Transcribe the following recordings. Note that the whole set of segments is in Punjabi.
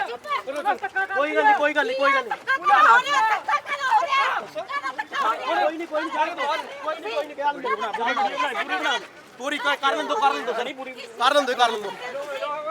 ਕੋਈ ਗੱਲ ਨਹੀਂ ਕੋਈ ਗੱਲ ਨਹੀਂ ਕੋਈ ਗੱਲ ਨਹੀਂ। ਕੋਈ ਨਹੀਂ ਕੋਈ ਨਹੀਂ ਜਾਣ ਦੋ ਕੋਈ ਨਹੀਂ ਕੋਈ ਨਹੀਂ ਗੱਲ ਨਹੀਂ ਪੂਰੀ ਕਰ ਕਰ ਲੈਣ ਦੋ ਕਰ ਲੈਣ ਦੋ ਸਣੀ ਪੂਰੀ ਕਰ ਲੈਣ ਦੋ ਕਰ ਲੈਣ ਦੋ।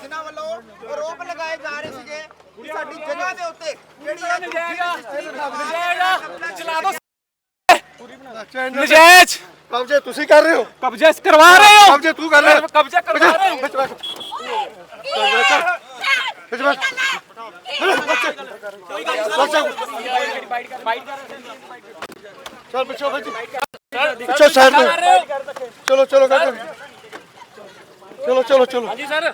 ਜਿਨ੍ਹਾਂ ਵੱਲੋਂ ਆਰੋਪ ਲਗਾਏ ਜਾ ਰਹੇ ਸੀਗੇ ਕਿ ਸਾਡੀ ਜਗ੍ਹਾ ਦੇ ਉੱਤੇ ਜਿਹੜੀ ਇਹ ਚਲਾ ਦੋ ਨਜਾਇਜ਼ ਕਬਜ਼ੇ ਤੁਸੀਂ ਕਰ ਰਹੇ ਹੋ ਕਬਜ਼ੇ ਕਰਵਾ ਰਹੇ ਹੋ ਕਬਜ਼ੇ ਤੂੰ ਕਰ ਰਿਹਾ ਕਬਜ਼ੇ ਕਰਵਾ ਰਹੇ ਹੋ ਵਿੱਚ ਬੈਠ ਵਿੱਚ ਬੈਠ ਚਲ ਪਿੱਛੇ ਵਿੱਚ ਪਿੱਛੇ ਸਾਈਡ ਤੇ। ਚਲੋ ਚਲੋ ਚਲੋ ਚਲੋ ਚਲੋ। ਹਾਂਜੀ ਸਰ।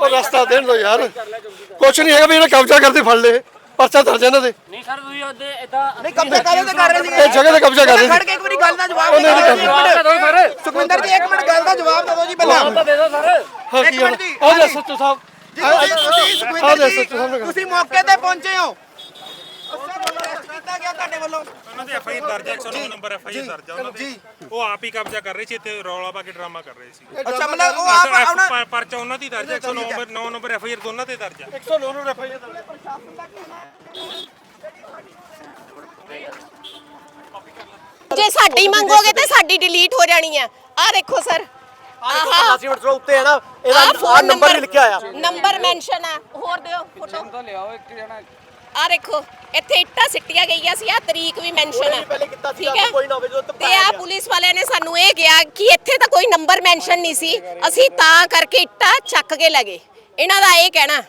ਉਹ ਰਸਤਾ ਦੇਣ ਦੋ ਯਾਰ। ਕੁਛ ਨਹੀਂ ਹੈਗਾ ਵੀ ਇਹਨੇ ਕਬਜ਼ਾ ਕਰਦੇ ਫੜ ਲਏ। ਪਰਚਾ ਦਰਜ ਇਹਨਾਂ ਦੇ। ਨਹੀਂ ਸਰ ਤੁਸੀਂ ਉਹਦੇ ਇਦਾਂ ਨਹੀਂ ਕਬਜ਼ਾ ਕਾਹਦੇ ਤੇ ਕਰ ਰਹੇ ਸੀਗੇ? ਇਹ ਜਗ੍ਹਾ ਤੇ ਕਬਜ਼ਾ ਕਰ ਰਹੇ ਖੜ ਸੀ। ਕੇ ਇੱਕ ਵਾਰੀ ਗੱਲ ਦਾ ਜਵਾਬ ਨਹੀਂ ਦਿਓ। ਦੋ ਸਰ। ਸੁਖਵਿੰਦਰ ਜੀ ਇੱਕ ਮਿੰਟ ਗੱਲ ਦਾ ਜਵਾਬ ਦੇ ਦਿਓ ਜੀ ਪਹਿਲਾਂ। ਤਾਂ ਦੇ ਦਿਓ ਸਰ। ਹਾਂ ਇੱਕ ਮਿੰਟ ਜੀ, ਹਾਂਜੀ। ਸੱਚੋ ਸਾਹਿਬ ਜੀ ਤੁਸੀਂ ਸੁਖਵਿੰਦਰ ਲੈ ਜੀ ਕਰ। ਤੁਸੀਂ ਮੌਕੇ ਤੇ ਪਹੁੰਚੇ ਹੋ। ਕੀਤਾ ਗਿਆ ਤੁਹਾਡੇ ਵੱਲੋਂ। ਉਹਨਾਂ ਦੇ ਐਫਆਈਆਰ ਦਰਜ ਹੈ 109 ਨੰਬਰ ਐਫਆਈਆਰ ਦਰਜ ਹੈ। ਉਹਨਾਂ ਦੇ ਉਹ ਆਪ ਹੀ ਕਬਜ਼ਾ ਕਰ ਰਹੇ ਸੀ ਇੱਥੇ ਰੌਲਾ ਪਾ ਕੇ ਡਰਾਮਾ ਕਰ ਰਹੇ ਸੀ। ਅੱਛਾ ਮਤਲਬ ਉਹ ਆਪ ਪ- ਪਰਚਾ ਉਹਨਾਂ ਦੀ ਦਰਜ ਹੈ 109 ਨੰਬਰ 9 ਨੰਬਰ ਐਫਆਈਆਰ ਦੋਨਾਂ ਤੇ ਦਰਜ ਹੈ। 109 ਨੂੰ ਰਫਾਈ ਜੇ ਸਾਡੀ ਮੰਗੋਗੇ ਤੇ ਸਾਡੀ ਡਿਲੀਟ ਹੋ ਜਾਣੀ ਆ ਆ ਦੇਖੋ ਸਰ। ਆਹਾ ਉੱਤੇ ਹੈ ਨਾ ਇਹਦਾ ਨੰਬਰ ਨੰਬਰ ਲਿਖਿਆ ਆ ਨੰਬਰ ਮੈਂਸ਼ਨ ਆ ਹੋਰ ਦਿਓ ਫੋਟੋ। ਲਿਆਓ ਇੱਕ ਜਣਾ ਆ ਦੇਖੋ ਇੱਥੇ ਇੱਟਾਂ ਸਿੱਟੀਆਂ ਗਈਆਂ ਸੀ ਆ ਤਰੀਕ ਵੀ ਮੈਂਸ਼ਨ ਸੀ ਠੀਕ ਹੈ? ਤੇ ਆ ਪੁਲਿਸ ਵਾਲਿਆਂ ਨੇ ਸਾਨੂੰ ਇਹ ਕਿਹਾ ਕਿ ਇੱਥੇ ਤਾਂ ਕੋਈ ਨੰਬਰ ਮੈਂਸ਼ਨ ਨਹੀਂ ਸੀ। ਅਸੀਂ ਤਾਂ ਕਰਕੇ ਇੱਟਾਂ ਚੱਕ ਕੇ ਲਗੇ ਇਹਨਾਂ ਦਾ ਇਹ ਕਹਿਣਾ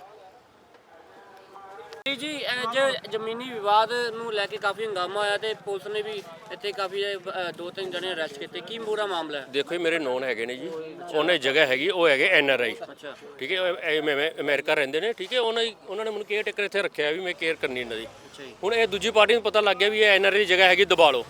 ਜੀ ਜੀ ਅੱਜ ਜ਼ਮੀਨੀ ਵਿਵਾਦ ਨੂੰ ਲੈ ਕੇ ਕਾਫੀ ਹੰਗਾਮਾ ਹੋਇਆ ਤੇ ਪੁਲਿਸ ਨੇ ਵੀ ਇੱਥੇ ਕਾਫੀ ਦੋ ਤਿੰਨ ਜਣੇ ਅਰੈਸਟ ਕੀਤੇ। ਕੀ ਪੂਰਾ ਮਾਮਲਾ ਹੈ? ਦੇਖੋ ਜੀ ਮੇਰੇ ਨੋਨ ਹੈਗੇ ਨੇ ਜੀ। ਉਹਨੇ ਜਗ੍ਹਾ ਹੈਗੀ ਉਹ ਹੈਗੇ ਐਨ ਆਰ ਆਈ। ਠੀਕ ਹੈ ਇਹ ਮੈਂ ਅਮਰੀਕਾ ਰਹਿੰਦੇ ਨੇ ਠੀਕ ਹੈ ਉਹਨਾਂ ਦੀ ਉਹਨਾਂ ਨੇ ਮੈਨੂੰ ਕੇਅਰ ਟੇਕਰ ਇੱਥੇ ਰੱਖਿਆ ਵੀ ਮੈਂ ਕੇਅਰ ਕਰਨੀ ਇਹਨਾਂ ਦੀ। ਜੀ। ਹੁਣ ਇਹ ਦੂਜੀ ਪਾਰਟੀ ਨੂੰ ਪਤਾ ਲੱਗ ਗਿਆ ਵੀ ਇਹ ਐਨ ਆਰ ਆਈ ਜਗ੍ਹਾ ਹੈਗੀ ਦਬਾ ਲਓ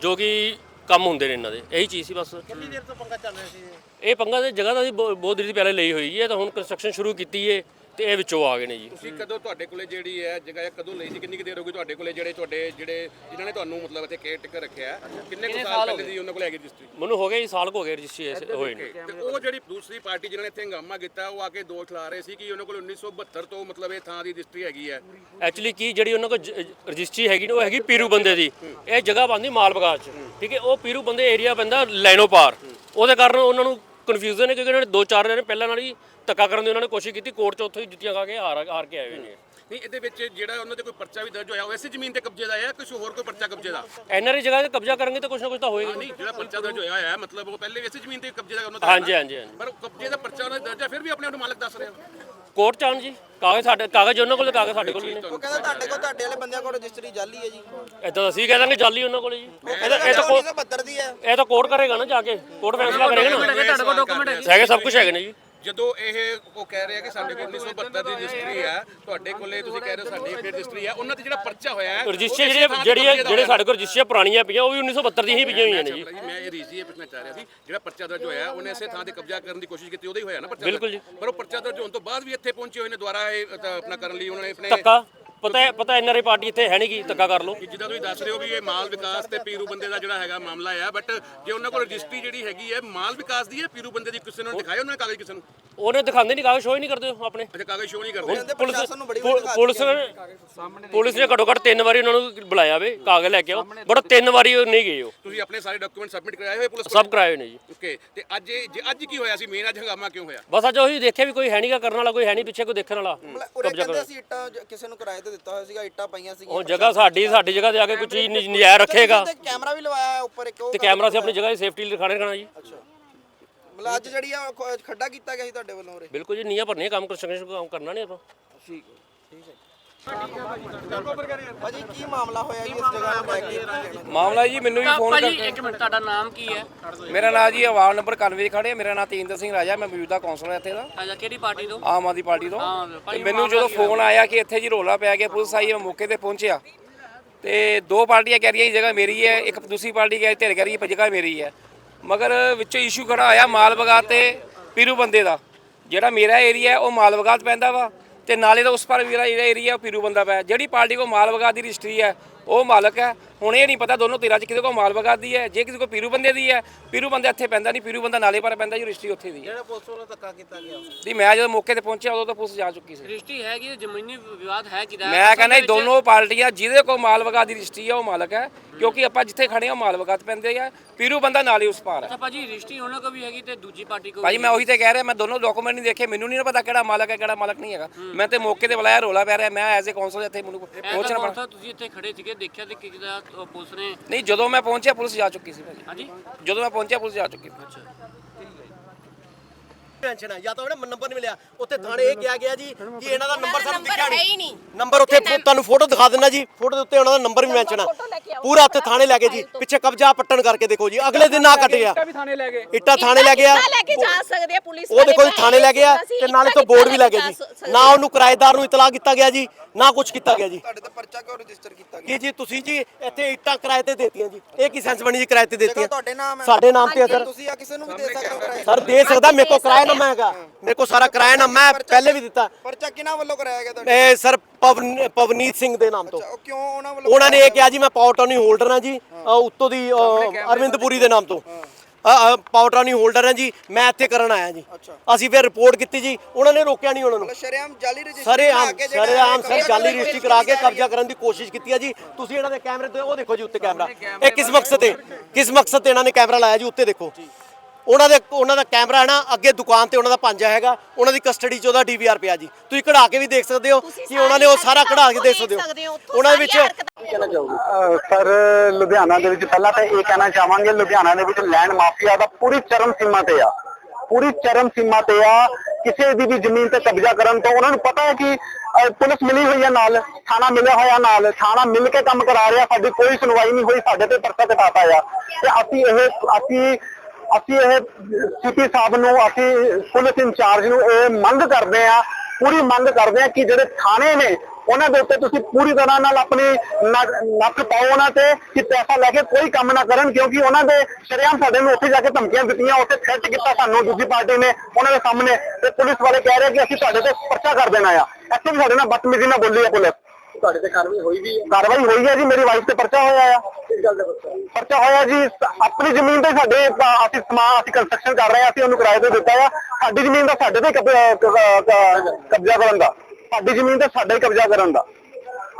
ਜੋ ਕਿ ਕੰਮ ਹੁੰਦੇ ਨੇ ਇਹਨਾਂ ਦੇ ਇਹੀ ਚੀਜ਼ ਸੀ ਬਸ। ਕਿੰਨੀ ਦੇਰ ਤੋਂ ਪੰਗਾ ਚੱਲ ਰਿਹਾ ਸੀ ਇਹ? ਪੰਗਾ ਤੇ ਜਗ੍ਹਾ ਦਾ ਜੀ ਬਹੁ- ਬਹੁਤ ਦੇਰ ਦੀ ਪਹਿਲੇ ਲਈ ਹੋਈ ਹੈ ਤਾਂ ਹੁਣ ਕੰਸਟਰਕਸ਼ਨ ਸ਼ੁਰੂ ਕੀਤੀ ਹੈ। ਤੇ ਇਹ ਵਿੱਚੋਂ ਆ ਗਏ ਨੇ ਜੀ। ਤੁਸੀਂ ਕਦੋਂ ਤੁਹਾਡੇ ਕੋਲੇ ਜਿਹੜੀ ਹੈ ਜਗ੍ਹਾ ਇਹ ਕਦੋਂ ਲਈ ਸੀ? ਕਿੰਨੀ ਕੁ ਦੇਰ ਹੋ ਗਈ ਤੁਹਾਡੇ ਕੋਲੇ ਜਿਹੜੇ ਤੁਹਾਡੇ ਜਿਹੜੇ ਜਿਨ੍ਹਾਂ ਨੇ ਤੁਹਾਨੂੰ ਮਤਲਬ ਇੱਥੇ ਕੇਅਰ ਟੇਕਰ ਰੱਖਿਆ? ਹੈ? ਕਿੰਨੇ ਕੁ ਸਾਲ ਪਹਿਲੇ ਦੀ ਉਹਨਾਂ ਕੋਲ ਹੈਗੀ ਰਜਿਸਟਰੀ? ਮੈਨੂੰ ਹੋ ਗਿਆ ਜੀ ਸਾਲ ਕੁ ਹੋ ਗਿਆ ਰਜਿਸਟਰੀ ਹੋਏ ਨੇ। ਤੇ ਉਹ ਜਿਹੜੀ ਦੂਸਰੀ ਪਾਰਟੀ ਜਿਨ੍ਹਾਂ ਨੇ ਇੱਥੇ ਹੰਗਾਮਾ ਕੀਤਾ ਉਹ ਆ ਕੇ ਦੋਸ਼ ਲਾ ਰਹੇ ਸੀ ਕਿ ਉਹਨਾਂ ਕੋਲ 1972 ਤੋਂ ਮਤਲਬ ਇਹ ਥਾਂ ਦੀ ਰਜਿਸਟਰੀ ਹੈਗੀ ਹੈ। ਐਕਚੁਅਲੀ ਕੀ ਜਿਹੜੀ ਉਹਨਾਂ ਕੋਲ ਰਜਿਸਟਰੀ ਹੈਗੀ ਨਾ ਉਹ ਹੈਗੀ ਪੀਰੂ ਬੰਦੇ ਦੀ। ਇਹ ਜਗ੍ਹਾ ਬੰਦੀ ਮਾਲ ਬਗਾਚ ਚ ਠੀਕ ਹੈ? ਉਹ ਪੀਰੂ ਬੰਦੇ ਏਰੀਆ ਪੈਂਦਾ ਲੈਨੋ ਪਾਰ। ਉਹਦੇ ਕਾਰਨ ਉਹਨਾਂ ਨੂੰ ਕਨਫਿਊਜ਼ਨ ਹੈ ਕਿਉਂਕਿ ਉਹਨਾਂ ਨੇ ਦੋ ਚਾਰ ਦਿਨ ਪਹਿਲਾਂ ਨਾਲ ਹੀ ਧੱਕਾ ਕਰਨ ਦੀ ਉਹਨਾਂ ਨੇ ਕੋਸ਼ਿਸ਼ ਕੀਤੀ ਕੋਰਟ 'ਚ ਉੱਥੋਂ ਹੀ ਜੁੱਤੀਆਂ ਖਾ ਕੇ ਹਾਰ ਹਾਰ ਕੇ ਆਏ ਹੋਏ ਨੇ। ਨਹੀਂ ਇਹਦੇ ਵਿੱਚ ਜਿਹੜਾ ਉਹਨਾਂ ਤੇ ਕੋਈ ਪਰਚਾ ਵੀ ਦਰਜ ਹੋਇਆ ਐਸੀ ਜ਼ਮੀਨ ਤੇ ਕਬਜ਼ੇ ਦਾ ਹੈ ਕਿਸੇ ਹੋਰ ਕੋਈ ਪਰਚਾ ਕਬਜ਼ੇ ਦਾ? ਐਨਆਰਆਈ ਜਗ੍ਹਾ ਤੇ ਕਬਜ਼ਾ ਕਰਨਗੇ ਤਾਂ ਕੁਝ ਨਾ ਕੁਝ ਤਾਂ ਹੋਏਗਾ। ਨਹੀਂ ਜਿਹੜਾ ਪਰਚਾ ਦਰਜ ਹੋਇਆ ਹੈ ਮਤਲਬ ਉਹ ਪਹਿਲੇ ਵੀ ਐਸੀ ਜ਼ਮੀਨ ਤੇ ਕਬਜ਼ੇ ਦਾ ਉਹਨਾਂ ਦਾ ਹਾਂਜੀ ਹਾਂਜੀ ਹਾਂਜੀ। ਪਰ ਉਹ ਕਬਜ਼ੇ ਦਾ ਪਰਚਾ ਉਹਨਾਂ ਦਾ ਦਰਜ ਹੈ ਫਿਰ ਵੀ ਆਪਣੇ ਆਪ ਨੂੰ ਮਾਲਕ ਦੱਸ ਰਹੇ। ਹੋ ਕੋਰਟ ਚ ਆਉਣ ਜੀ ਕਾਗਜ਼ ਸਾਡੇ ਕਾਗਜ਼ ਉਹਨਾਂ ਕੋਲ ਕਾਗਜ਼ ਸਾਡੇ ਕੋਲ ਵੀ ਨੇ। ਉਹ ਕਹਿੰਦਾ ਤੁਹਾਡੇ ਕੋਲ ਤੁਹਾਡੇ ਵਾਲੇ ਬੰਦਿਆਂ ਕੋਲ ਰਜਿਸਟਰੀ ਜਾਲੀ ਹੈ ਜੀ। ਇਦਾਂ ਅਸੀਂ ਕਹਿ ਦਾਂਗੇ ਜਾਲੀ ਉਹਨਾਂ ਕੋਲ ਜੀ। ਇਹ ਤਾਂ ਇਹ ਤਾਂ ਕੋਰਟ 1972 ਦੀ ਹੈ। ਇਹ ਤਾਂ ਕੋਰਟ ਕਰੇਗਾ ਨਾ ਜਾ ਕੇ। ਕੋਰਟ ਫੈਸਲਾ ਕਰੇਗਾ ਨਾ। ਤੁਹਾਡੇ ਕੋਲ ਡਾਕੂਮੈਂਟ ਹੈਗੇ ਸਭ ਕੁਝ ਹੈਗੇ ਨੇ ਜੀ। ਜਦੋਂ ਇਹ ਉਹ ਕਹਿ ਰਹੇ ਕਿ ਸਾਡੇ ਕੋਲ 1972 ਦੀ ਰਜਿਸਟਰੀ ਹੈ ਤੁਹਾਡੇ ਕੋਲੇ ਤੁਸੀਂ ਕਹਿ ਰਹੇ ਹੋ ਸਾਡੀ ਫਿਰ ਰਜਿਸਟਰੀ ਹੈ ਉਹਨਾਂ ਤੇ ਜਿਹੜਾ ਪਰਚਾ ਹੋਇਆ ਹੈ ਰਜਿਸਟਰ ਜਿਹੜੇ ਜਿਹੜੀ ਸਾਡੇ ਕੋਲ ਰਜਿਸਟਰ ਪੁਰਾਣੀਆਂ ਪਈਆਂ ਉਹ ਵੀ 1972 ਦੀਆਂ ਹੀ ਪਈਆਂ ਹੋਈਆਂ ਨੇ ਜੀ। ਮੈਂ ਇਹ ਰੀਜੀ ਇਹ ਪੁੱਛਣਾ ਚਾਹ ਰਿਹਾ ਸੀ ਜਿਹੜਾ ਪਰਚਾ ਦਰਜ ਹੋਇਆ ਉਹਨੇ ਇਸੇ ਥਾਂ ਤੇ ਕਬਜ਼ਾ ਕਰਨ ਦੀ ਕੋਸ਼ਿਸ਼ ਕੀਤੀ ਉਹਦਾ ਹੀ ਹੋਇਆ ਨਾ ਪਰਚਾ ਬਿਲਕੁਲ ਜੀ। ਪਰ ਉਹ ਪਰਚਾ ਦਰਜ ਹੋਣ ਤੋਂ ਬਾਅਦ ਵੀ ਇੱਥੇ ਪਹੁੰਚੇ ਹੋਏ ਨੇ ਦੁਬਾਰਾ ਇਹ ਆਪਣਾ ਕਰਨ ਲਈ ਉਹਨਾਂ ਨੇ ਆਪਣੇ ਧੱਕਾ? ਪਤਾ ਹੈ, ਪਤਾ ਐਨਆਰਆਈ ਪਾਰਟੀ ਇੱਥੇ ਹੈ ਨਹੀਂ ਧੱਕਾ ਕਰ ਲਓ। ਕਿ ਜਿੱਦਾਂ ਤੁਸੀਂ ਦੱਸ ਰਹੇ ਹੋ ਵੀ ਇਹ ਮਾਲ ਵਿਕਾਸ ਤੇ ਪੀਰੂ ਬੰਦੇ ਦਾ ਜਿਹੜਾ ਹੈਗਾ ਮਾਮਲਾ ਹੈ ਬਟ ਜੇ ਉਹਨਾਂ ਕੋਲ ਰਜਿਸਟਰੀ ਜਿਹੜੀ ਹੈਗੀ ਹੈ, ਮਾਲ ਵਿਕਾਸ ਦੀ ਹੈ, ਪੀਰੂ ਬੰਦੇ ਦੀ ਕਿਸੇ ਨੂੰ ਦਿਖਾਇਆ, ਉਹਨਾਂ ਨੇ ਕਾਗਜ਼ ਕਿਸੇ ਨੂੰ? ਉਹਨੇ ਦਿਖਾਉਂਦੇ ਨਹੀਂ ਕਾਗਜ਼ ਸ਼ੋਅ ਹੀ ਨਹੀਂ ਕਰਦੇ ਉਹ ਆਪਣੇ। ਅੱਛਾ ਕਾਗਜ਼ ਸ਼ੋਅ ਨਹੀਂ ਕਰਦੇ? ਕਹਿੰਦੇ ਪ੍ਰਸ਼ਾਸਨ ਨੂੰ ਬੜੀ ਪੁਲ- ਵਾਰ ਪੁਲਿਸ ਨੇ ਪੁਲਿਸ ਨੇ ਘੱਟੋ ਘੱਟ ਤਿੰਨ ਵਾਰੀ ਉਹਨਾਂ ਨੂੰ ਬੁਲਾਇਆ ਵੇ ਕਾਗਜ਼ ਲੈ ਕੇ ਆਓ। ਬਟ ਤਿੰਨ ਵਾਰੀ ਉਹ ਨਹੀਂ ਗਏ ਉਹ। ਤੁਸੀਂ ਆਪਣੇ ਸਾਰੇ ਡਾਕੂਮੈਂਟ ਸਬਮਿਟ ਕਰਾਏ ਹੋਏ ਪੁਲਿਸ ਸਭ ਕਰਾਏ ਨੇ ਜੀ। ਓਕੇ ਤੇ ਅੱਜ ਇਹ- ਜੇ ਅੱਜ ਕੀ ਹੋਇਆ ਸੀ? ਮੇਨ ਅੱਜ ਹੰਗਾਮਾ ਕਿਉਂ ਹੋਇਆ? ਬਸ ਅੱਜ ਉਹੀ ਦੇਖਿਆ ਵੀ ਕੋਈ ਹੈ ਨਹੀਂਗਾ ਕਰਨ ਵਾਲਾ ਕੋਈ ਹੈ ਨਹੀਂ ਪਿੱਛੇ ਕੋਈ ਦੇਖਣ ਵਾਲਾ। ਕਬਜ਼ਾ ਕਹਿੰਦੇ ਕਰ ਅਸੀਂ ਇੱਟਾਂ ਜ- ਕਿਸੇ ਨੂੰ ਕਿਰਾਏ ਤੇ ਦਿੱਤਾ ਹੋਇਆ ਸੀਗਾ ਇੱਟਾਂ ਪਈਆਂ ਸੀਗੀਆਂ ਉਹ ਜਗ੍ਹਾ ਸਾਡੀ ਸਾਡੀ ਜਗ੍ਹਾ ਤੇ ਆ ਕੇ ਕੋਈ ਚੀਜ਼ ਨਜ- ਨਜਾਇਜ਼ ਰੱਖੇਗਾ। ਤੇ ਕੈਮਰਾ ਵੀ ਲਵਾਇਆ ਉੱਪਰ ਇੱਕ ਉਹ ਤੇ ਕੈਮਰਾ ਸੀ ਆਪਣੀ ਜਗ੍ਹਾ ਦੀ ਸੇਫਟੀ ਲਈ ਖੜੇ ਰੱਖਣਾ ਜੀ। ਮਤਲਬ ਅੱਜ ਜਿਹੜੀ ਆ ਖ- ਖੱਡਾ ਕੀਤਾ ਗਿਆ ਸੀ ਤੁਹਾਡੇ ਵੱਲੋਂ ਉਰੇ? ਬਿਲਕੁਲ ਜੀ ਨੀਆਂ ਭਰਨੀਆਂ ਕੰਮ ਕੰਸਟਰਕਸ਼ਨ ਕੰਮ ਕਰਨਾ ਨਹੀਂ ਆਪਾਂ। ਭਾਜੀ ਕੀ ਮਾਮਲਾ ਹੋਇਆ ਜੀ ਇਸ ਜਗ੍ਹਾ ਨੂੰ ਲੈ ਕੇ? ਕੀ ਕਹਿਣਾ? ਮਾਮਲਾ ਜੀ ਮੈਨੂੰ ਵੀ ਫੋਨ ਭਾਜੀ ਇੱਕ ਮਿੰਟ ਤੁਹਾਡਾ ਨਾਮ ਕੀ ਹੈ? ਮੇਰਾ ਨਾਮ ਜੀ ਆਵਾਜ਼ ਨੰਬਰ 91 ਖੜੇ ਮੇਰਾ ਨਾਮ ਤੇਂਦਰ ਸਿੰਘ ਰਾਜਾ ਮੈਂ ਮੌਜੂਦਾ ਕੌਂਸਲਰ ਇੱਥੇ ਦਾ। ਅੱਛਾ ਕਿਹੜੀ ਪਾਰਟੀ ਤੋਂ? ਆਮ ਆਦਮੀ ਪਾਰਟੀ ਤੋਂ। ਹਾਂ, ਮੈਨੂੰ ਜਦੋਂ? ਫੋਨ ਆਇਆ ਕਿ ਇੱਥੇ ਜੀ ਰੋਲਾ ਪੈ ਗਿਆ ਪੁਲਿਸ ਆਈ ਮੈਂ ਮੌਕੇ ਤੇ ਪਹੁੰਚਿਆ। ਤੇ ਦੋ ਪਾਰਟੀਆਂ ਕਹਿ ਰਹੀਆਂ ਇਹ ਜਗ੍ਹਾ ਮੇਰੀ ਹੈ ਇੱਕ ਦੂਸਰੀ ਪਾਰਟੀ ਕਹਿ ਧਿਰ ਕਹਿ ਰਹੀ ਹੈ ਇਹ ਜਗ੍ਹਾ ਮੇਰੀ ਹੈ। ਮਗਰ ਵਿੱਚੋਂ ਇਸ਼ੂ ਖੜਾ ਆਇਆ ਮਾਲ ਬਗਾਤ ਤੇ ਪੀਰੂ ਬੰਦੇ ਦਾ। ਜਿਹੜਾ ਮੇਰਾ ਏਰੀਆ ਉਹ ਮਾਲ ਬਗਾਤ ਪੈਂਦਾ ਵਾ ਤੇ ਨਾਲੇ ਦਾ ਉਸ ਪਰ ਮੇਰਾ ਜਿਹੜਾ ਏਰੀਆ ਉਹ ਪੀਰੂ ਬੰਦਾ ਪੈ ਜਿਹੜੀ ਪਾਰਟੀ ਕੋ ਮਾਲ ਬਗਾਤ ਦੀ ਰਜਿਸਟਰੀ ਹੈ ਉਹ ਮਾਲਕ ਹੈ। ਹੁਣ ਇਹ ਨਹੀਂ ਪਤਾ ਦੋਨੋਂ ਧਿਰਾਂ 'ਚ ਕਿਹਦੇ ਕੋ ਮਾਲ ਬਗਾਤ ਦੀ ਹੈ। ਜੇ ਕਿਸੇ ਕੋ ਪੀਰੂ ਬੰਦੇ ਦੀ ਹੈ ਪੀਰੂ ਬੰਦਾ ਇੱਥੇ ਪੈਂਦਾ ਨਹੀਂ ਪੀਰੂ ਬੰਦਾ ਨਾਲੇ ਪਰ ਪੈਂਦਾ ਜੀ ਰਜਿਸਟਰੀ ਉੱਥੇ ਦੀ ਹੈ। ਜਿਹੜਾ ਪੁਲਿਸ ਵੱਲੋਂ ਧੱਕਾ ਕੀਤਾ ਗਿਆ। ਦੀ ਮੈਂ ਜਦੋਂ ਮੌਕੇ ਤੇ ਪਹੁੰਚਿਆ ਉਦੋਂ ਤਾਂ ਪੁਲਿਸ ਜਾ ਚੁੱਕੀ ਸੀ। ਰਜਿਸਟਰੀ ਹੈਗੀ ਤੇ ਜ਼ਮੀਨੀ ਵਿਵਾਦ ਹੈ ਕਿਦਾ ਮੈਂ ਕਹਿੰਦਾ ਜੀ ਦੋਨੋਂ ਪਾਰਟੀਆਂ ਜਿਹਦੇ ਕੋ ਮਾਲ ਵਗਾ ਦੀ ਰਜਿਸਟਰੀ ਹੈ ਉਹ ਮਾਲਕ ਹੈ। ਕਿਉਂਕਿ ਆਪਾਂ ਜਿੱਥੇ ਖੜੇ ਹਾਂ ਮਾਲ ਵਗਾ ਪੈਂਦੇ ਆ। ਪੀਰੂ ਬੰਦਾ ਨਾਲ ਹੀ ਉਸ ਪਾਰ ਹੈ। ਅੱਛਾ ਭਾਜੀ ਰਜਿਸਟਰੀ ਉਹਨਾਂ ਕੋ ਵੀ ਹੈਗੀ ਤੇ ਦੂਜੀ ਪਾਰਟੀ ਕੋ ਭਾਈ ਮੈਂ ਉਹੀ ਤੇ ਕਹਿ ਰਿਹਾ ਮੈਂ ਦੋਨੋਂ ਡਾਕੂਮੈਂਟ ਨਹੀਂ ਦੇਖੇ ਮੈਨੂੰ ਨਹੀਂ ਪਤਾ ਕਿਹੜਾ ਮਾਲਕ ਹੈ ਕਿਹੜਾ ਮਾਲਕ ਨਹੀਂ ਹੈਗਾ। ਮੈਂ ਤੇ ਮੌਕੇ ਤੇ ਬੁਲਾਇਆ ਰੋਲਾ ਪੈ ਰਿਹਾ ਮੈਂ ਐਜ਼ ਏ ਕੌਂਸਲ ਇੱਥੇ ਮੈਨੂੰ ਪਹੁੰਚਣਾ ਪਹੁੰਚਣਾ ਪੜਾ ਤੁਸੀਂ ਇੱਥੇ ਖੜੇ ਸੀਗੇ ਦੇਖਿਆ ਤੇ ਕਿਹਦਾ ਪੁਲਿਸ ਨੇ ਨਹੀਂ ਜਦੋਂ ਮੈਂ ਪਹੁੰਚਿਆ ਪੁਲਿਸ ਜਾ ਚੁੱਕੀ ਸੀ ਭਾਜੀ। ਹਾਂਜੀ? ਜਦੋਂ ਮੈਂ ਪਹੁੰਚਿਆ ਪੁਲਿਸ ਜਾ ਚੁੱਕੀ ਸੀ। ਟੈਨਸ਼ਨ ਹੈ ਜਾਂ ਤਾਂ ਉਹਨੇ ਨੰਬਰ ਨਹੀਂ ਮਿਲਿਆ। ਉੱਥੇ ਥਾਣੇ ਇਹ ਕਿਹਾ ਗਿਆ ਜੀ ਕਿ ਇਹਨਾਂ ਦਾ ਨੰਬਰ ਸਾਨੂੰ ਦਿਖਿਆ ਨਹੀਂ ਹੀ ਨਹੀਂ। ਨੰਬਰ ਉੱਥੇ ਤੁਹਾਨੂੰ ਫੋਟੋ ਦਿਖਾ ਦਿੰਦਾ ਜੀ। ਫੋਟੋ ਦੇ ਉੱਤੇ ਉਹਨਾਂ ਦਾ ਨੰਬਰ ਵੀ ਮੈਂਸ਼ਨ। ਪੂਰਾ ਉੱਥੇ ਥਾਣੇ ਲੈ ਗਏ ਜੀ। ਪਿੱਛੇ ਕਬਜ਼ਾ ਪੱਟਣ ਕਰਕੇ ਦੇਖੋ ਜੀ। ਅਗਲੇ ਦਿਨ ਆ ਕੱਟ ਗਿਆ ਵੀ ਥਾਣੇ ਲੈ ਗਏ। ਇੱਟਾਂ ਥਾਣੇ ਲੈ ਗਿਆ। ਇੱਟਾਂ ਲੈ ਕੇ ਜਾ ਸਕਦੇ ਆ ਪੁਲਿਸ ਉਹ ਦੇਖੋ ਜੀ ਥਾਣੇ ਲੈ ਗਿਆ ਤੇ ਨਾਲੇ ਤੋਂ ਬੋਰਡ ਵੀ ਲੈ ਗਿਆ ਜਾ। ਨਾ ਉਹਨੂੰ ਕਿਰਾਏਦਾਰ ਨੂੰ ਇਤਲਾਹ ਕੀਤਾ ਗਿਆ ਜੀ ਨਾ ਕੁਝ ਕੀਤਾ ਗਿਆ ਜੀ। ਤੁਹਾਡੇ ਤੇ ਪਰਚਾ ਕਿਉਂ ਰਜਿਸਟਰ ਕੀਤਾ ਗਿਆ? ਜੀ ਤੁਸੀਂ ਜੀ ਇੱਥੇ ਇੱਟਾਂ ਕਿਰਾਏ ਤੇ ਦੇਤੀਆਂ ਜੀ। ਇਹ ਕੀ ਸੈਂਸ ਬਣੀ ਜੀ ਕਿਰਾਏ ਤੇ ਦੇਤੀਆਂ? ਤੁਹਾਡੇ ਨਾਮ ਹੈ। ਸਾਡੇ ਨਾਮ ਤੇ ਸਰ ਤੁਸੀਂ ਆ ਕਿਸੇ ਨੂੰ ਵੀ ਦੇ ਸਕਦੇ ਹੋ ਕਿਰਾਏ ਸਰ ਦੇ ਸਕਦਾ ਮੇਰੇ ਕੋਲ ਕਿਰਾਏਨਾਮਾ ਹੈਗਾ। ਮੇਰੇ ਕੋਲ ਸਾਰਾ ਕਿਰਾਏਨਾਮਾ ਮੈਂ ਪਹਿਲੇ ਵੀ ਦਿੱਤਾ। ਪਰਚਾ ਕਿਹਨਾਂ ਵੱਲੋਂ ਕਰਾਇਆ ਗਿਆ ਤੁਹਾਡੇ? ਇਹ ਸਰ ਪਵਨ ਪਵਨੀਤ ਸਿੰਘ ਦੇ ਨਾਮ ਤੋਂ। ਉਹ ਕਿਉਂ ਉਹਨਾਂ ਵੱਲੋਂ ਉਹਨਾਂ ਨੇ ਇਹ ਕਿਹਾ ਜੀ ਮੈਂ ਪਾਵਰ ਟਾਉਨੀ ਹੋਲਡਰ ਹਾਂ ਜੀ। ਅ, ਉੱਤੋਂ ਦੀ ਅ, ਅਰਵਿੰਦਪੁਰੀ ਦੇ ਨਾਮ ਤੋਂ। ਪਾਵਰ ਟਾਉਨੀ ਹੋਲਡਰ ਹਾਂ ਜੀ। ਮੈਂ ਇੱਥੇ ਕਰਨ ਆਇਆ ਜੀ। ਅਸੀਂ ਫਿਰ ਰਿਪੋਰਟ ਕੀਤੀ ਜੀ। ਉਹਨਾਂ ਨੇ ਰੋਕਿਆ ਨਹੀਂ ਉਹਨਾਂ ਨੂੰ। ਸ਼ਰੇਆਮ ਜਾਲੀ ਰਜਿਸਟਰ ਸਾਰੇ ਆਮ ਸਾਰੇ ਆਮ ਸਰ ਜਾਲੀ ਰਜਿਸਟਰੀ ਕਰਾ ਕੇ ਕਬਜ਼ਾ ਕਰਨ ਦੀ ਕੋਸ਼ਿਸ਼ ਕੀਤੀ ਹੈ ਜੀ। ਤੁਸੀਂ ਇਹਨਾਂ ਦੇ ਕੈਮਰੇ ਤੇ ਉਹ ਦੇਖੋ ਜੀ ਉੱਤੇ ਕੈਮਰਾ। ਇਹ ਕਿਸ ਮਕਸਦ ਤੇ? ਕਿਸ ਮਕਸਦ ਤੇ ਇਹਨਾਂ ਨੇ ਕੈਮਰਾ ਲਾਇਆ ਜੀ? ਉੱਤੇ ਦੇਖੋ। ਉਹਨਾਂ ਦੇ ਉਹਨਾਂ ਦਾ ਕੈਮਰਾ ਹੈ ਨਾ ਅੱਗੇ ਦੁਕਾਨ ਤੇ ਉਹਨਾਂ ਦਾ ਪੰਜਾ ਹੈਗਾ ਉਹਨਾਂ ਦੀ ਕਸਟਡੀ 'ਚ ਉਹਦਾ ਡੀਵੀਆਰ ਪਿਆ ਜੀ। ਤੁਸੀਂ ਕਢਾ ਕੇ ਵੀ ਦੇਖ ਸਕਦੇ ਹੋ ਕਿ ਉਹਨਾਂ ਨੇ ਉਹ ਸਾਰਾ ਕਢਾ ਕੇ ਦੇਖ ਸਕਦੇ ਹੋ। ਉਹਨਾਂ ਵਿੱਚ ਸਰ ਲੁਧਿਆਣਾ ਦੇ ਵਿੱਚ ਪਹਿਲਾਂ ਤਾਂ ਇਹ ਕਹਿਣਾ ਚਾਹਾਂਗੇ ਲੁਧਿਆਣਾ ਦੇ ਵਿੱਚ ਲੈਂਡ ਮਾਫੀਆ ਦਾ ਪੂਰੀ ਚਰਮ ਸੀਮਾ ਤੇ ਆ। ਪੂਰੀ ਚਰਮ ਸੀਮਾ ਤੇ ਆ। ਕਿਸੇ ਦੀ ਵੀ ਜ਼ਮੀਨ ਤੇ ਕਬਜ਼ਾ ਕਰਨ ਤੋਂ ਉਹਨਾਂ ਨੂੰ ਪਤਾ ਹੈ ਕਿ ਪੁਲਿਸ ਮਿਲੀ ਹੋਈ ਹੈ ਨਾਲ ਥਾਣਾ ਮਿਲਿਆ ਹੋਇਆ ਨਾਲ ਥਾਣਾ ਮਿਲ ਕੇ ਕੰਮ ਕਰਾ ਰਿਹਾ ਸਾਡੀ ਕੋਈ ਸੁਣਵਾਈ ਨਹੀਂ ਹੋਈ ਸਾਡੇ ਤੇ ਪਰਚਾ ਕਟਾਤਾ ਆ। ਤੇ ਅਸੀਂ ਇਹ ਅਸੀਂ ਅਸੀਂ ਇਹ ਸੀਪੀ ਸਾਹਿਬ ਨੂੰ, ਅਸੀਂ ਪੁਲਿਸ ਇੰਚਾਰਜ ਨੂੰ ਇਹ ਮੰਗ ਕਰਦੇ ਆ ਪੂਰੀ ਮੰਗ ਕਰਦੇ ਆ ਕਿ ਜਿਹੜੇ ਥਾਣੇ ਨੇ, ਉਹਨਾਂ ਦੇ ਉੱਤੇ ਤੁਸੀਂ ਪੂਰੀ ਤਰ੍ਹਾਂ ਨਾਲ ਆਪਣੀ ਨ- ਨੱਥ ਪਾਓ ਉਹਨਾਂ ਤੇ, ਕਿ ਪੈਸਾ ਲੈ ਕੇ ਕੋਈ ਕੰਮ ਨਾ ਕਰਨ, ਕਿਉਂਕਿ ਉਹਨਾਂ ਦੇ ਸ਼ਰੇਆਮ ਸਾਡੇ ਨੂੰ ਉੱਥੇ ਜਾ ਕੇ ਧਮਕੀਆਂ ਦਿੱਤੀਆਂ, ਉੱਥੇ ਥ੍ਰੈਟ ਕੀਤਾ ਸਾਨੂੰ, ਦੂਜੀ ਪਾਰਟੀ ਨੇ, ਉਹਨਾਂ ਦੇ ਸਾਹਮਣੇ। ਤੇ ਪੁਲਿਸ ਵਾਲੇ ਕਹਿ ਰਹੇ ਕਿ ਅਸੀਂ ਤੁਹਾਡੇ ਤੇ ਪਰਚਾ ਕਰ ਦੇਣਾ ਆ। ਇੱਥੇ ਵੀ ਸਾਡੇ ਨਾਲ ਬਦਤਮੀਜ਼ੀ ਨਾਲ ਬੋਲੀ ਹੈ ਪੁਲਿਸ। ਤੁਹਾਡੇ ਤੇ ਕਾਰਵਾਈ ਹੋਈ ਵੀ ਕਾਰਵਾਈ ਹੋਈ ਹੈ ਜੀ ਮੇਰੀ ਵਾਈਫ ਤੇ ਪਰਚਾ ਹੋਇਆ ਆ। ਕਿਸ ਗੱਲ ਦਾ ਪਰਚਾ। ਪਰਚਾ ਹੋਇਆ ਜੀ ਸ- ਆਪਣੀ ਜ਼ਮੀਨ ਤੇ ਸਾਡੇ ਅ, ਅਸੀਂ ਸਮਾਨ ਅਸੀਂ ਕੰਸਟਰਕਸ਼ਨ ਕਰ ਰਹੇ ਹਾਂ ਅਸੀਂ ਉਹਨੂੰ ਕਿਰਾਏ ਤੇ ਦਿੱਤਾ ਆ। ਸਾਡੀ ਜ਼ਮੀਨ ਦਾ ਸਾਡੇ ਤੇ ਕਬ- ਕ- ਕ- ਕਬਜ਼ਾ ਕਰਨ ਦਾ। ਸਾਡੀ ਜ਼ਮੀਨ ਤੇ ਸਾਡਾ ਹੀ ਕਬਜ਼ਾ ਕਰਨ ਦਾ।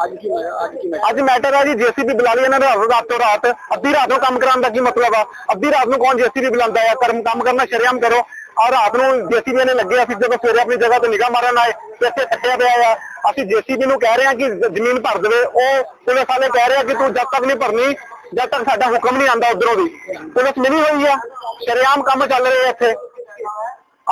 ਅੱਜ ਕੀ ਅੱਜ ਕੀ ਅੱਜ ਮੈਟਰ ਹੈ ਜੀ ਜੀਸੀਬੀ ਬੁਲਾ ਲਈ ਇਹਨਾਂ ਨੇ ਰਾਤੋਂ ਰਾਤੋਂ ਰਾਤ। ਅੱਧੀ ਰਾਤ ਨੂੰ ਕੰਮ ਕਰਾਉਣ ਦਾ ਕੀ ਮਤਲਬ ਆ? ਅੱਧੀ ਰਾਤ ਨੂੰ ਕੌਣ ਜੀਸੀਬੀ ਬੁਲਾਉਂਦਾ ਆ? ਕਰਮ ਕੰਮ ਕਰਨਾ ਸ਼ਰੇਆਮ ਕਰੋ। ਆ ਰਾਤ ਨੂੰ ਜੀਸੀਬੀ ਨੇ ਲੱਗੇ ਅਸੀਂ ਜਦੋਂ ਸਵੇਰੇ ਆਪਣੀ ਜਗ੍ਹਾ ਤੋਂ ਨਿਗਾਹ ਮਾਰਨ ਆਏ, ਤੇ ਇੱਥੇ ਕੱਟਿਆ ਪਿਆ ਆ। ਅਸੀਂ ਜੀਸੀਬੀ ਨੂੰ ਕਹਿ ਰਹੇ ਹਾਂ ਕਿ ਜ਼ਮੀਨ ਭਰ ਦੇਵੇ। ਉਹ ਪੁਲਿਸ ਵਾਲੇ ਕਹਿ ਰਹੇ ਆ ਕਿ ਤੂੰ ਜਦ ਤੱਕ ਨਹੀਂ ਭਰਨੀ, ਜਦ ਤੱਕ ਸਾਡਾ ਹੁਕਮ ਨਹੀਂ ਆਂਦਾ ਉਧਰੋਂ ਦੀ। ਪੁਲਿਸ ਮਿਲੀ ਹੋਈ ਆ। ਸ਼ਰੇਆਮ ਕੰਮ ਚੱਲ ਰਹੇ ਇੱਥੇ।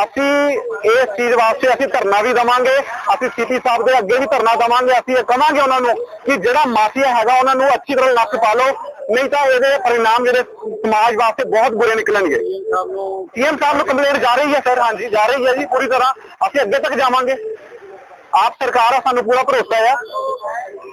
ਅਸੀਂ ਇਸ ਚੀਜ਼ ਵਾਸਤੇ ਅਸੀਂ ਧਰਨਾ ਵੀ ਦਵਾਂਗੇ। ਅਸੀਂ ਸੀਪੀ ਸਾਹਿਬ ਦੇ ਅੱਗੇ ਵੀ ਧਰਨਾ ਦਵਾਂਗੇ। ਅਸੀਂ ਇਹ ਕਹਾਂਗੇ ਉਹਨਾਂ ਨੂੰ ਕਿ ਜਿਹੜਾ ਮਾਫੀਆ ਹੈਗਾ, ਉਹਨਾਂ ਨੂੰ ਅੱਛੀ ਤਰ੍ਹਾਂ ਨੱਕ ਪਾ ਲਓ। ਨਹੀਂ ਤਾਂ ਇਹਦੇ ਪਰਿਣਾਮ ਜਿਹੜੇ ਸਮਾਜ ਵਾਸਤੇ ਬਹੁਤ ਬੁਰੇ ਨਿਕਲਣਗੇ ਸੀਐਮ ਸਾਹਿਬ ਨੂੰ ਕੰਪਲੇਂਟ ਜਾ ਰਹੀ ਹੈ ਸਰ ਹਾਂਜੀ ਜਾ ਰਹੀ ਹੈ ਜੀ ਪੂਰੀ ਤਰ੍ਹਾਂ ਅਸੀਂ ਅੱਗੇ ਤੱਕ ਜਾਵਾਂਗੇ ਆਪ ਸਰਕਾਰ ਆ ਸਾਨੂੰ ਪੂਰਾ ਭਰੋਸਾ ਆ